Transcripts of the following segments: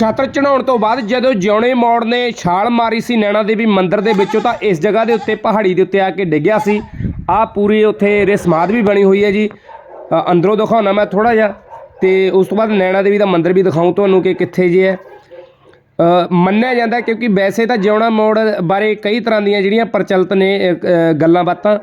ਛਤਰ ਚੜਾਉਣ ਤੋਂ ਬਾਅਦ ਜਦੋਂ ਜਿਉਣੇ ਮੋੜ ਨੇ ਛਾਲ ਮਾਰੀ ਸੀ, ਨੈਣਾ ਦੇਵੀ ਮੰਦਿਰ ਦੇ ਵਿੱਚੋਂ ਤਾਂ ਇਸ ਜਗ੍ਹਾ ਦੇ ਉੱਤੇ ਪਹਾੜੀ ਦੇ ਉੱਤੇ ਆ ਕੇ ਡਿੱਗਿਆ ਸੀ। ਆ ਪੂਰੀ ਉੱਥੇ ਇਹਦੇ ਵੀ ਬਣੀ ਹੋਈ ਹੈ ਜੀ। ਅੰਦਰੋਂ ਦਿਖਾਉਣਾ ਮੈਂ ਥੋੜਾ ਜਿਹਾ ਤੇ ਉਸ ਤੋਂ ਬਾਅਦ ਨੈਣਾ ਦੇਵੀ ਦਾ ਮੰਦਿਰ ਵੀ ਦਿਖਾਉਂ ਤੁਹਾਨੂੰ ਕਿ ਕਿੱਥੇ ਜੇ ਹੈ। ਮੰਨਿਆ ਜਾਂਦਾ ਕਿਉਂਕਿ ਵੈਸੇ ਤਾਂ ਜਿਉਣਾ ਮੋੜ ਬਾਰੇ ਕਈ ਤਰ੍ਹਾਂ ਦੀਆਂ ਜਿਹੜੀਆਂ ਪ੍ਰਚਲਿਤ ਨੇ ਗੱਲਾਂ ਬਾਤਾਂ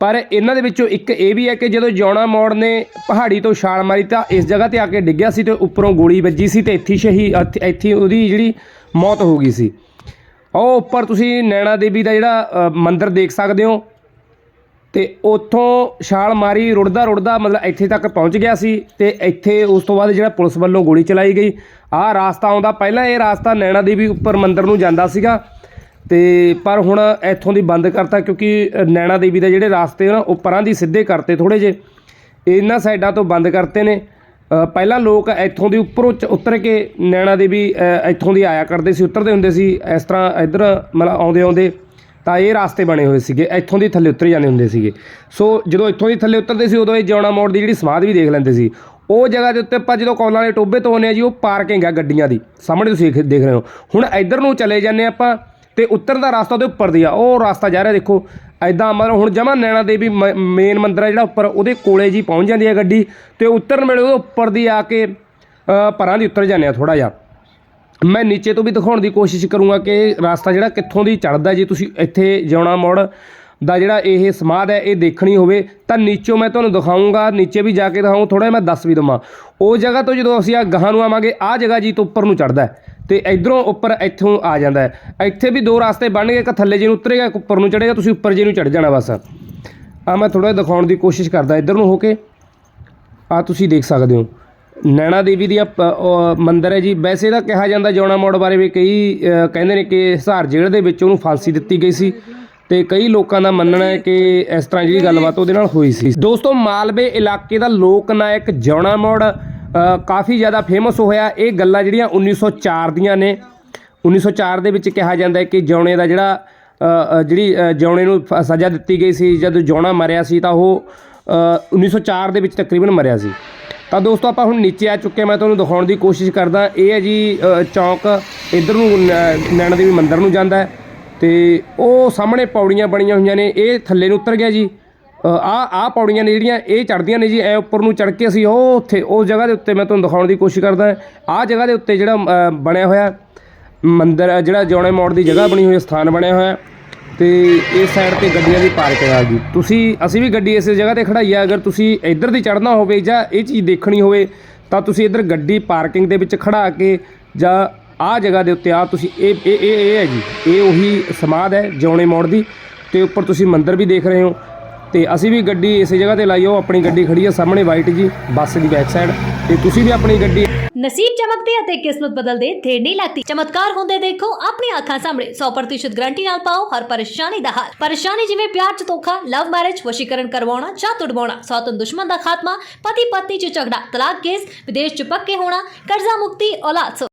ਪਰ ਇਹਨਾਂ ਦੇ ਵਿੱਚੋਂ ਇੱਕ ਇਹ ਵੀ ਹੈ ਕਿ ਜਦੋਂ ਜਿਉਣਾ ਮੋੜ ਨੇ ਪਹਾੜੀ ਤੋਂ ਛਾਲ ਮਾਰੀ ਤਾਂ ਇਸ ਜਗ੍ਹਾ ਤੇ ਆ ਕੇ ਡਿੱਗਿਆ ਸੀ ਤੇ ਉੱਪਰੋਂ ਗੋਲੀ ਵੱਜੀ ਸੀ ਤੇ ਇੱਥੇ ਹੀ ਸ਼ਹੀ ਇੱਥੇ ਉਹਦੀ ਜਿਹੜੀ ਮੌਤ ਹੋ ਗਈ ਸੀ। ਉਹ ਉੱਪਰ ਤੁਸੀਂ ਨੈਣਾ ਦੇਵੀ ਦਾ ਜਿਹੜਾ ਅ, ਮੰਦਿਰ ਦੇਖ ਸਕਦੇ ਹੋ। ਤੇ ਉੱਥੋਂ ਛਾਲ ਮਾਰੀ ਰੁੜਦਾ ਰੁੜਦਾ ਮਤਲਬ ਇੱਥੇ ਤੱਕ ਪਹੁੰਚ ਗਿਆ ਸੀ ਤੇ ਇੱਥੇ ਉਸ ਤੋਂ ਬਾਅਦ ਜਿਹੜਾ ਪੁਲਿਸ ਵੱਲੋਂ ਗੋਲੀ ਚਲਾਈ ਗਈ। ਆਹ ਰਾਸਤਾ ਆਉਂਦਾ ਪਹਿਲਾਂ ਇਹ ਰਾਸਤਾ ਨੈਣਾ ਦੇਵੀ ਉੱਪਰ ਮੰਦਿਰ ਨੂੰ ਜਾਂਦਾ ਸੀਗਾ। ਤੇ ਪਰ ਹੁਣ ਇੱਥੋਂ ਦੀ ਬੰਦ ਕਰਤਾ ਕਿਉਂਕਿ ਨੈਣਾ ਦੇਵੀ ਦੇ ਜਿਹੜੇ ਰਾਸਤੇ ਨਾ, ਉਹ ਪਰਾਂ ਦੀ ਸਿੱਧੇ ਕਰਤੇ ਥੋੜੇ ਜੇ ਇਹਨਾਂ ਸਾਈਡਾਂ ਤੋਂ ਬੰਦ ਕਰਤੇ ਨੇ। ਪਹਿਲਾਂ ਲੋਕ ਇੱਥੋਂ ਦੀ ਉੱਪਰੋਂ ਚ- ਉਤਰ ਕੇ ਨੈਣਾ ਦੇਵੀ ਇੱਥੋਂ ਦੀ ਆਇਆ ਕਰਦੇ ਸੀ, ਉਤਰਦੇ ਹੁੰਦੇ ਸੀ, ਇਸ ਤਰ੍ਹਾਂ ਇੱਧਰ ਮਤਲਬ ਆਉਂਦੇ ਆਉਂਦੇ ਤਾਂ ਇਹ ਰਾਸਤੇ ਬਣੇ ਹੋਏ ਸੀਗੇ, ਇੱਥੋਂ ਦੀ ਥੱਲੇ ਉਤਰ ਜਾਂਦੇ ਹੁੰਦੇ ਸੀਗੇ। ਸੋ ਜਦੋਂ ਇੱਥੋਂ ਦੀ ਥੱਲੇ ਉਤਰਦੇ ਸੀ, ਉਦੋਂ ਇਹ ਜਿਉਣਾ ਮੋੜ ਦੀ ਜਿਹੜੀ ਸਮਾਧ ਵੀ ਦੇਖ ਲੈਂਦੇ ਸੀ। ਉਹ ਜਗ੍ਹਾ ਦੇ ਉੱਤੇ ਆਪਾਂ ਜਦੋਂ ਕੌਲਾਂ ਵਾਲੇ ਟੋਬੇ ਤੋਂ ਆਉਂਦੇ ਆ ਜੀ, ਉਹ ਪਾਰਕਿੰਗ ਆ ਗੱਡੀਆਂ ਦੀ। ਸਾਹਮਣੇ ਤੁਸੀਂ ਦੇਖ- ਦੇਖ ਰਹੇ ਹੋ। ਹੁਣ ਇੱਧਰ ਨੂੰ ਚਲੇ ਜਾਂਦੇ ਆਪਾਂ ਤੇ ਉੱਤਰ ਦਾ ਰਸਤਾ ਉਹਦੇ ਉੱਪਰ ਦੀ ਆ। ਉਹ ਰਸਤਾ ਜਾ ਰਿਹਾ, ਦੇਖੋ ਐਦਾਂ ਮਤਲਬ ਹੁਣ ਜਮਾ ਨੈਣਾ ਦੇਵੀ ਮੇਨ ਮੰਦਿਰ ਆ ਜਿਹੜਾ ਉੱਪਰ, ਉਹਦੇ ਕੋਲੇ ਜੀ ਪਹੁੰਚ ਜਾਂਦੀ ਹੈ ਗੱਡੀ ਤੇ ਉੱਤਰਨ ਵੇਲੇ ਉਹਦੇ ਉੱਪਰ ਦੀ ਆ ਕੇ ਪਰਾਂ ਦੀ ਉਤਰ ਜਾਂਦੇ ਆ ਥੋੜਾ ਜਿਹਾ। ਮੈਂ ਨੀਚੇ ਤੋਂ ਵੀ ਦਿਖਾਉਣ ਦੀ ਕੋਸ਼ਿਸ਼ ਕਰੂੰਗਾ ਕਿ ਇਹ ਰਾਸਤਾ ਜਿਹੜਾ ਕਿੱਥੋਂ ਦੀ ਚੜਦਾ ਜੇ ਤੁਸੀਂ ਇੱਥੇ ਜਿਉਣਾ ਮੋੜ ਦਾ ਜਿਹੜਾ ਇਹ ਸਮਾਧ ਹੈ, ਇਹ ਦੇਖਣੀ ਹੋਵੇ, ਤਾਂ ਨੀਚੋਂ ਮੈਂ ਤੁਹਾਨੂੰ ਦਿਖਾਉਂਗਾ ਨੀਚੇ ਵੀ ਜਾ ਕੇ ਦਿਖਾਉਂ ਥੋੜਾ ਮੈਂ ਦੱਸ ਵੀ ਦਵਾਂ। ਉਹ ਜਗ੍ਹਾ ਤੋਂ ਜਦੋਂ ਅਸੀਂ ਆ ਗਾਹਾਂ ਨੂੰ ਆਵਾਂਗੇ, ਆਹ ਜਗ੍ਹਾ ਜੀ ਤੋਂ ਉੱਪਰ ਨੂੰ ਚੜਦਾ ਤੇ ਇਧਰੋਂ ਉੱਪਰ ਇੱਥੋਂ ਆ ਜਾਂਦਾ ਇੱਥੇ ਵੀ ਦੋ ਰਸਤੇ ਬਣ ਗਏ, ਇੱਕ ਥੱਲੇ ਜੀ ਨੂੰ ਉਤਰੇਗਾ, ਇੱਕ ਉੱਪਰ ਨੂੰ ਚੜੇਗਾ ਤੁਸੀਂ ਉੱਪਰ ਜੇ ਨੂੰ ਚੜ ਜਾਣਾ ਬਸ। ਆ ਮੈਂ ਥੋੜਾ ਦਿਖਾਉਣ ਦੀ ਕੋਸ਼ਿਸ਼ ਕਰਦਾ, ਇੱਧਰ ਨੂੰ ਹੋ ਕੇ। ਆ ਤੁਸੀਂ ਦੇਖ ਸਕਦੇ ਹੋ। ਨੈਣਾ ਦੇਵੀ ਦੀ ਮੰਦਿਰ ਹੈ ਜੀ। ਵੈਸੇ ਤਾਂ ਕਿਹਾ ਜਾਂਦਾ ਜੋਣਾ ਮੋੜ ਬਾਰੇ ਵੀ ਕਈ ਕਹਿੰਦੇ ਨੇ ਕਿ ਹਿਸਾਰ ਜੇਲ੍ਹ ਦੇ ਵਿੱਚ ਉਹਨੂੰ ਫਾਂਸੀ ਦਿੱਤੀ ਗਈ ਸੀ ਤੇ ਕਈ ਲੋਕਾਂ ਦਾ ਮੰਨਣਾ ਹੈ ਕਿ ਇਸ ਤਰ੍ਹਾਂ ਜਿਹੜੀ ਗੱਲਬਾਤ ਉਹਦੇ ਨਾਲ ਹੋਈ ਸੀ। ਦੋਸਤੋ, ਮਾਲਵੇ ਇਲਾਕੇ ਦਾ ਲੋਕ ਨਾਇਕ ਜੋਣਾ ਮੋੜ ਕਾਫੀ ਜ਼ਿਆਦਾ ਫੇਮਸ ਹੋਇਆ। ਇਹ ਗੱਲਾਂ ਜਿਹੜੀਆਂ 1904 ਦੀਆਂ ਨੇ। 1904 ਦੇ ਵਿੱਚ ਕਿਹਾ ਜਾਂਦਾ ਹੈ ਕਿ ਜੌਣੇ ਦਾ ਜਿਹੜਾ ਜਿਹੜੀ ਅ, ਜੌਣੇ ਨੂੰ ਸਜ਼ਾ ਦਿੱਤੀ ਗਈ ਸੀ ਜਦ ਜੌਣਾ ਮਰਿਆ ਸੀ ਤਾਂ ਉਹ ਅ, 1904 ਦੇ ਵਿੱਚ ਤਕਰੀਬਨ ਮਰਿਆ ਸੀ। ਤਾਂ ਦੋਸਤੋ ਆਪਾਂ ਹੁਣ ਨੀਚੇ ਆ ਚੁੱਕੇ ਮੈਂ ਤੁਹਾਨੂੰ ਦਿਖਾਉਣ ਦੀ ਕੋਸ਼ਿਸ਼ ਕਰਦਾ। ਇਹ ਹੈ ਜੀ ਚੌਂਕ ਇਧਰ ਨੂੰ ਨ- ਨੈਣਾ ਦੇਵੀ ਮੰਦਿਰ ਨੂੰ ਜਾਂਦਾ ਹੈ। ਤੇ ਉਹ ਸਾਹਮਣੇ ਪੌੜੀਆਂ ਬਣੀਆਂ ਹੋਈਆਂ ਨੇ। ਇਹ ਥੱਲੇ ਨੂੰ ਉਤਰ ਗਿਆ ਜੀ। ਆ ਆ ਪੌੜੀਆਂ ਨੇ ਜਿਹੜੀਆਂ ਇਹ ਚੜਦੀਆਂ ਨੇ ਜੀ ਐ ਉੱਪਰ ਨੂੰ ਚੜ ਕੇ ਅਸੀਂ ਉਹ ਉੱਥੇ ਉਸ ਜਗ੍ਹਾ ਦੇ ਉੱਤੇ ਮੈਂ ਤੁਹਾਨੂੰ ਦਿਖਾਉਣ ਦੀ ਕੋਸ਼ਿਸ਼ ਕਰਦਾ ਆ ਜਗ੍ਹਾ ਦੇ ਉੱਤੇ ਜਿਹੜਾ ਅ, ਬਣਿਆ ਹੋਇਆ ਮੰਦਿਰ ਜਿਹੜਾ ਜੌਣੇ ਮੋੜ ਦੀ ਜਗ੍ਹਾ ਬਣੀ ਹੋਈ ਸਥਾਨ ਬਣਿਆ ਹੋਇਆ। ਹੈ। ਤੇ ਇਸ ਸਾਈਡ ਤੇ ਗੱਡੀਆਂ ਦੀ ਪਾਰਕਿੰਗ ਆ ਗਈ। ਤੁਸੀਂ ਅਸੀਂ ਵੀ ਗੱਡੀ ਇਸੇ ਜਗ੍ਹਾ ਤੇ ਖੜਾਈ ਆ। ਅਗਰ ਤੁਸੀਂ ਇੱਧਰ ਦੀ ਚੜਨਾ ਹੋਵੇ ਜਾਂ ਇਹ ਚੀਜ਼ ਦੇਖਣੀ ਹੋਵੇ ਤਾਂ ਤੁਸੀਂ ਇੱਧਰ ਗੱਡੀ ਪਾਰਕਿੰਗ ਦੇ ਵਿੱਚ ਖੜਾ ਕੇ ਜਾਂ ਆਹ ਜਗ੍ਹਾ ਦੇ ਉੱਤੇ ਆ ਤੁਸੀਂ ਇਹ ਇਹ ਇਹ ਇਹ ਹੈ ਜੀ। ਇਹ ਉਹੀ ਸਮਾਧ ਹੈ ਜੌਣੇ ਮੋੜ ਦੀ। ਤੇ ਉੱਪਰ ਤੁਸੀਂ ਮੰਦਿਰ ਵੀ ਦੇਖ ਰਹੇ ਹੋ। ਤੇ ਅਸੀਂ ਵੀ ਗੱਡੀ ਇਸੇ ਜਗ੍ਹਾ ਤੇ ਲਾਈ, ਉਹ ਆਪਣੀ ਗੱਡੀ ਖੜੀ ਹੈ ਸਾਹਮਣੇ ਵਾਈਟ ਜੀ, ਬੱਸ ਦੀ ਬੈਕ ਸਾਈਡ ਤੇ ਤੁਸੀਂ ਵੀ ਆਪਣੀ ਗੱਡੀ ਨਸੀਬ ਚਮਕਦੇ ਅਤੇ ਕਿਸਮਤ ਬਦਲਦੇ ਦੇਰ ਨਹੀਂ ਲੱਗਦੀ। ਚਮਤਕਾਰ ਹੁੰਦੇ ਦੇਖੋ ਆਪਣੀ ਅੱਖਾਂ ਸਾਹਮਣੇ। 100% ਗਰੰਟੀ ਨਾਲ ਪਾਓ ਹਰ ਪਰੇਸ਼ਾਨੀ ਦਾ ਹੱਲ। ਪਰੇਸ਼ਾਨੀ ਜਿਵੇਂ ਪਿਆਰ ਚ ਧੋਖਾ ਲਵ ਮੈਰਿਜ ਵਸ਼ੀਕਰਨ ਕਰਵਾਉਣਾ ਜਾਂ ਤੁੜਵਾਉਣਾ ਸੌਤਨ ਦੁਸ਼ਮਣ ਦਾ ਖਾਤਮਾ ਪਤੀ ਪਤਨੀ ਚ ਝਗੜਾ, ਤਲਾਕ ਕੇਸ, ਵਿਦੇਸ਼ ਚ ਪੱਕੇ ਹੋਣਾ, ਕਰਜ਼ਾ ਮੁਕਤੀ ਔਲਾਦ